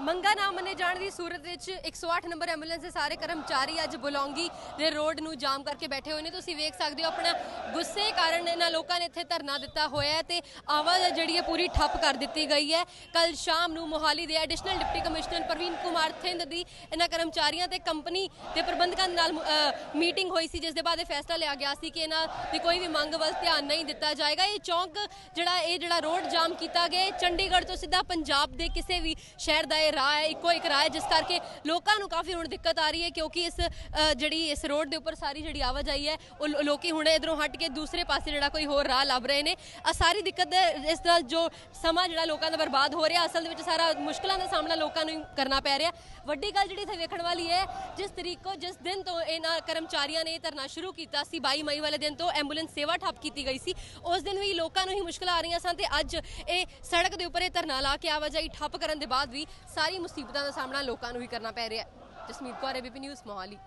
ਮੰਗਾ ਨਾ ਮੰਨੇ ਜਾਣ ਦੀ ਸੂਰਤ ਵਿੱਚ 108 ਨੰਬਰ ਐਂਬੂਲੈਂਸ ਦੇ ਸਾਰੇ ਕਰਮਚਾਰੀ ਅੱਜ ਬੁਲੌਂਗੀ ਦੇ ਰੋਡ ਨੂੰ ਜਾਮ ਕਰਕੇ ਬੈਠੇ ਹੋਏ ਨੇ। ਤੁਸੀਂ ਵੇਖ ਸਕਦੇ ਹੋ ਆਪਣਾ ਗੁੱਸੇ ਕਾਰਨ ਇਹਨਾਂ ਲੋਕਾਂ ਨੇ ਇੱਥੇ ਧਰਨਾ ਦਿੱਤਾ ਹੋਇਆ ਹੈ ਤੇ ਆਵਾਜ਼ ਜਿਹੜੀ ਹੈ ਪੂਰੀ ਠੱਪ ਕਰ ਦਿੱਤੀ ਗਈ ਹੈ। ਕੱਲ ਸ਼ਾਮ ਨੂੰ ਮੋਹਾਲੀ ਦੇ additional deputy commissioner Parveen Kumar Thind ਦੀ ਇਹਨਾਂ ਕਰਮਚਾਰੀਆਂ ਤੇ ਕੰਪਨੀ ਦੇ ਪ੍ਰਬੰਧਕਾਂ ਦੇ ਨਾਲ ਮੀਟਿੰਗ ਹੋਈ ਸੀ, ਜਿਸ ਦੇ ਬਾਅਦ ਇਹ ਫੈਸਲਾ ਲਿਆ ਗਿਆ ਸੀ ਕਿ ਇਹਨਾਂ ਦੀ ਕੋਈ ਵੀ ਮੰਗ ਵੱਲ ਧਿਆਨ ਨਹੀਂ ਦਿੱਤਾ ਜਾਏਗਾ। ਇਹ ਚੌਂਕ ਜਿਹੜਾ, ਇਹ ਜਿਹੜਾ ਰੋਡ ਜਾਮ ਕੀਤਾ ਗਿਆ ਚੰਡੀਗੜ੍ਹ ਤੋਂ ਸਿੱਧਾ ਪੰਜਾਬ ਦੇ ਕਿਸੇ ਵੀ ਸ਼ਹਿਰ ਦਾ ਇਹ ਰਾਹ ਹੈ, ਇੱਕੋ ਇੱਕ ਰਾਹ ਹੈ, ਜਿਸ ਕਰਕੇ ਲੋਕਾਂ ਨੂੰ ਕਾਫੀ ਹੁਣ ਦਿੱਕਤ ਆ ਰਹੀ ਹੈ, ਕਿਉਂਕਿ ਇਸ ਜਿਹੜੀ ਇਸ ਰੋਡ ਦੇ ਉੱਪਰ ਸਾਰੀ ਜਿਹੜੀ ਆਵਾਜਾਈ ਹੈ, ਉਹ ਲੋਕੀ ਹੁਣ ਇਧਰੋਂ ਹਟ ਕੇ ਦੂਸਰੇ ਪਾਸੇ ਜਿਹੜਾ ਕੋਈ ਹੋਰ ਰਾਹ ਲੱਭ ਰਹੇ ਨੇ। ਆ ਸਾਰੀ ਦਿੱਕਤ ਇਸ ਦਾ ਜੋ ਸਮਾਂ ਜਿਹੜਾ ਲੋਕਾਂ ਦਾ ਬਰਬਾਦ ਹੋ ਰਿਹਾ, ਅਸਲ ਦੇ ਵਿੱਚ ਸਾਰਾ ਮੁਸ਼ਕਲਾਂ ਦਾ ਸਾਹਮਣਾ ਲੋਕਾਂ ਨੂੰ ਕਰਨਾ ਪੈ ਰਿਹਾ। ਵੱਡੀ ਗੱਲ ਜਿਹੜੀ ਇੱਥੇ ਵੇਖਣ ਵਾਲੀ ਹੈ, ਜਿਸ ਤਰੀਕ ਕੋ ਜਿਸ ਦਿਨ ਤੋਂ ਇਹਨਾਂ ਕਰਮਚਾਰੀਆਂ ਨੇ ਧਰਨਾ ਸ਼ੁਰੂ ਕੀਤਾ ਸੀ 22 ਮਈ ਵਾਲੇ ਦਿਨ ਤੋਂ ਐਂਬੂਲੈਂਸ ਸੇਵਾ ਠੱਪ ਕੀਤੀ ਗਈ ਸੀ, ਉਸ ਦਿਨ ਵੀ ਲੋਕਾਂ ਨੂੰ ਹੀ ਮੁਸ਼ਕਲਾਂ ਆ ਰਹੀਆਂ ਸਨ ਤੇ ਅੱਜ ਇਹ ਸੜਕ ਦੇ ਉੱਪਰ ਇਹ ਧਰਨਾ ਲਾ ਕੇ ਆਵਾਜਾਈ ਠੱਪ ਕਰਨ ਦੇ ਬਾਅਦ ਵੀ ਸਾਰੀ ਮੁਸੀਬਤਾਂ ਦਾ ਸਾਹਮਣਾ ਲੋਕਾਂ ਨੂੰ ਹੀ ਕਰਨਾ ਪੈ ਰਿਹਾ ਹੈ। Jasmeet Kaur ABP news Mohali.